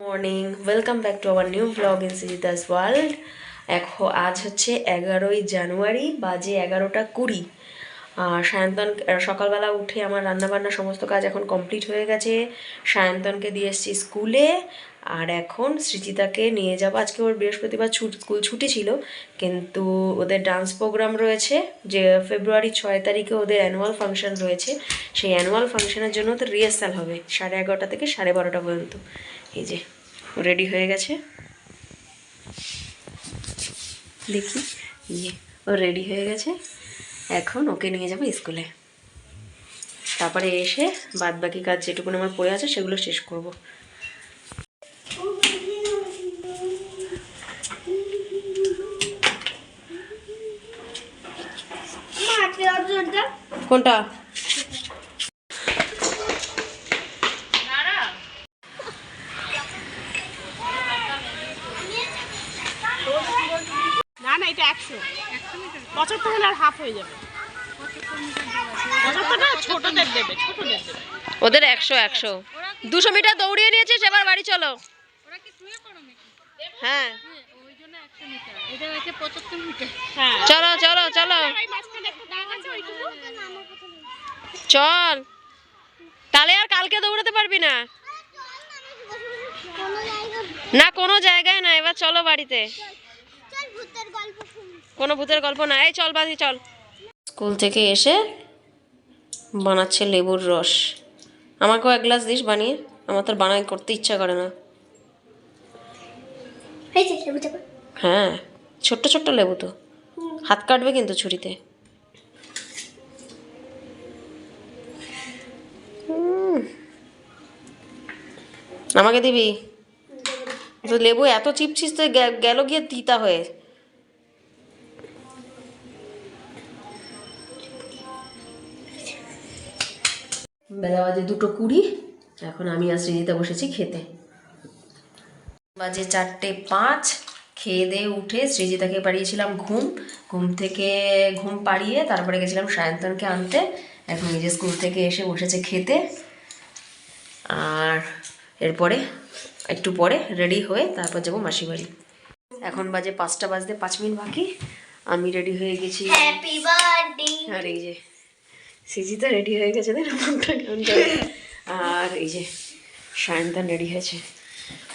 Morning welcome back to our new vlog in সিজিদাস world এখন আজ হচ্ছে এগারোই জানুয়ারি, বাজে এগারোটা কুড়ি। সায়ন্তন সকালবেলা উঠে আমার রান্নাবান্না সমস্ত কাজ এখন কমপ্লিট হয়ে গেছে। সায়ন্তনকে দিয়ে এসেছি স্কুলে, আর এখন সৃজিতাকে নিয়ে যাব। আজকে ওর বৃহস্পতিবার স্কুল ছুটি ছিল, কিন্তু ওদের ডান্স প্রোগ্রাম রয়েছে, যে ফেব্রুয়ারি ছয় তারিখে ওদের অ্যানুয়াল ফাংশন রয়েছে। সেই অ্যানুয়াল ফাংশনের জন্য ওদের রিহার্সাল হবে, সাড়ে এগারোটা থেকে সাড়ে বারোটা পর্যন্ত। এই যে রেডি হয়ে গেছে। দেখি ইয়ে ও রেডি হয়ে গেছে। এখন ওকে নিয়ে যাব স্কুলে। তারপরে এসে বাদ বাকি কাজ যেটুকুন আমার পড়ে আছে সেগুলো শেষ করব। কোনটা না না এটা একশো পঁচাত্তর হলে আর হাফ হয়ে যাবে। ছোটদের দেবে ছোটদের দেবে। ওদের একশো একশো। দুশো মিটার দৌড়িয়ে নিয়েছিস এবার বাড়ি চলো। হ্যাঁ। মিটার। হ্যাঁ। চলো চলো চলো। ওইটুকু চল। তাহলে আর কালকে দৌড়াতে পারবি না? না কোনো জায়গায় না। এবার চলো বাড়িতে। কোনো ভূতের গল্প না। এই চল বাদি চল। স্কুল থেকে এসে বানাচ্ছে লেবুর রস। আমাকেও এক গ্লাস দিস বানিয়ে। আমার তোর বানাই করতে ইচ্ছা করে না। হয়েছে লেবু চাপা হ্যাঁ ছোট্ট ছোট্ট লেবু তো। হাত কাটবে কিন্তু ছুরিতে। আমাকে দিবি? তো লেবু এত চিপছিস তো গেল গিয়ে তিতা হয়ে। বেলা বাজে দুটো কুড়ি। এখন আমি আর শ্রীজিতা বসেছি খেতে। বাজে চারটে পাঁচ। খেয়ে দিয়ে উঠে সৃজিতাকে পাড়িয়েছিলাম ঘুম। ঘুম থেকে ঘুম পাড়িয়ে তারপরে গেছিলাম সায়ন্তনকে আনতে। এখন নিজে স্কুল থেকে এসে বসেছে খেতে। আর এরপরে একটু পরে রেডি হয়ে তারপর যাব মাসি বাড়ি এখন বাজে পাঁচটা বাজতে পাঁচ মিনিট বাকি। আমি রেডি হয়ে গেছি। আর এই যে সিজিতা রেডি হয়ে গেছে করে। আর এই যে সায়ন্তন রেডি হয়েছে।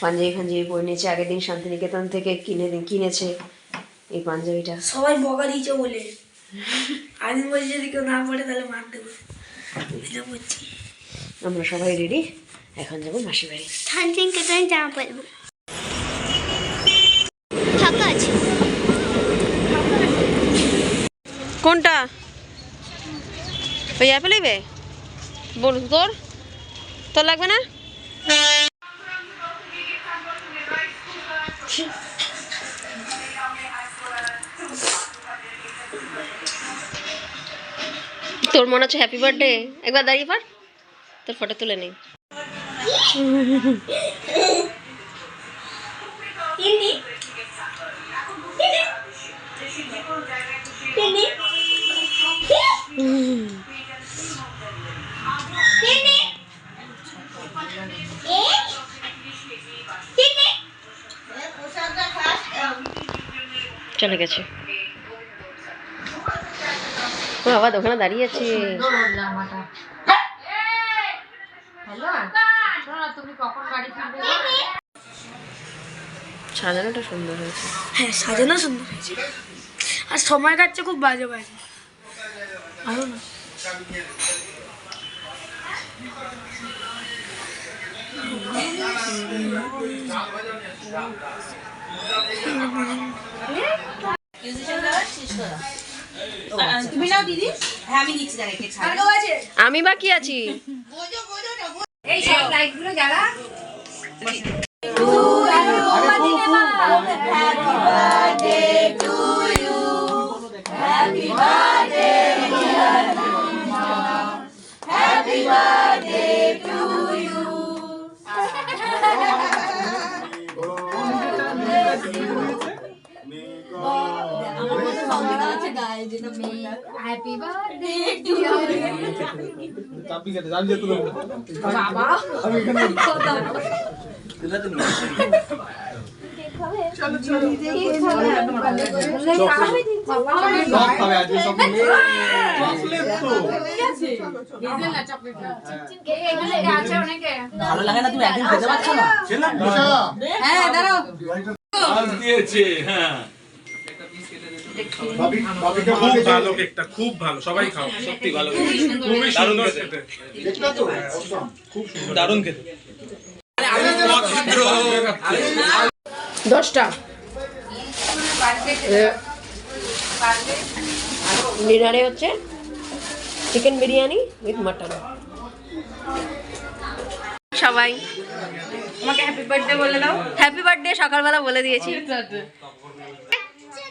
পাঞ্জাবি ফাঞ্জাবি পরে নিয়েছে। আগের দিন শান্তিনিকেতন থেকে কিনে কিনেছে এই পাঞ্জাবিটা। সবাই বকা দিয়েছে বলে। আমি বলছি যদি কেউ না পড়ে তাহলে মার দেবো। আমরা সবাই রেডি এখন যাব মাসি বাড়ি। আমি জামা পরবো কোনটা? ওই অ্যাপেল নেবে বল তোর। তোর লাগবে না? তোর মনে হচ্ছে হ্যাপি বার্থডে একবার দাঁড়িয়ে পার তোর ফটো তুলে নেই। চলে গেছে। বাবা দোকানে দাঁড়িয়ে আছে। সাজানোটা সুন্দর হয়েছে। হ্যাঁ সাজানো সুন্দর হয়েছে। আর সময় কাটছে খুব বাজে বাজে। আরও না। তুমি দিদি। হ্যাঁ আমি দিচ্ছি দাঁড়া কে ছাড়। আমি বাকি আছি। হ্যাপি বার্থডে টু চাবি বাবা। আমি এখানে ভালো লাগে না তুমি একদিন খেতে পারছ না? হ্যাঁ দাঁড়াও। দিয়েছে হ্যাঁ। খুব ভালো কেকটা খুব ভালো সবাই খাও। সত্যি ভালো খুবই সুন্দর খেতে। দেখলা দারুণ খেতে। দশটা। ডিনারে হচ্ছে চিকেন বিরিয়ানি উইথ মাটন। সবাই। আমাকে হ্যাপি বার্থডে বলে দাও। হ্যাপি বার্থডে সকালবেলা বলে দিয়েছি।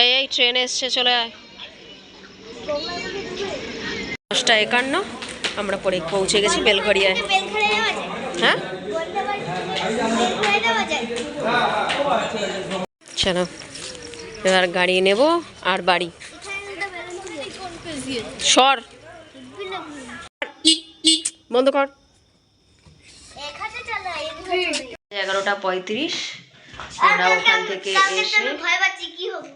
এই এই ট্রেন এসছে, চলে আয়। দশটা একান্ন, আমরা পরে পৌঁছে গেছি বেলঘরিয়ায় হ্যাঁ? চলো, এবার গাড়ি নেব আর বাড়ি। সর। বন্ধ কর এক হাতে চালাই এদিকে এগারোটা পঁয়ত্রিশ। আমরা ওখান থেকে এসে ভয় পাচ্ছি কি হবে?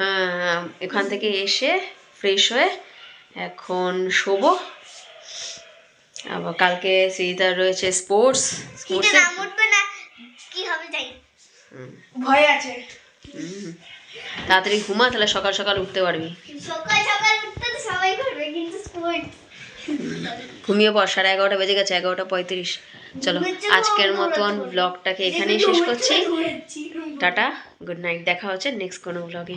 আহ, এখান থেকে এসে ফ্রেশ হয়ে এখন শোবো। আবার কালকে সিরিতার রয়েছে স্পোর্টস স্পোর্টসে নাম না কি হবে যাই ভয় আছে। তাড়াতাড়ি ঘুমা তাহলে সকাল সকাল উঠতে পারবি। সকাল সকাল উঠতে তো সবাই করবে কিন্তু স্পোর্ট ঘুমিয়ে পর সাড়ে এগারোটা বেজে গেছে এগারোটা পঁয়ত্রিশ। চলো আজকের মতন ব্লগটাকে এখানেই শেষ করছি। টাটা গুড নাইট দেখা হচ্ছে নেক্সট কোনো ব্লগে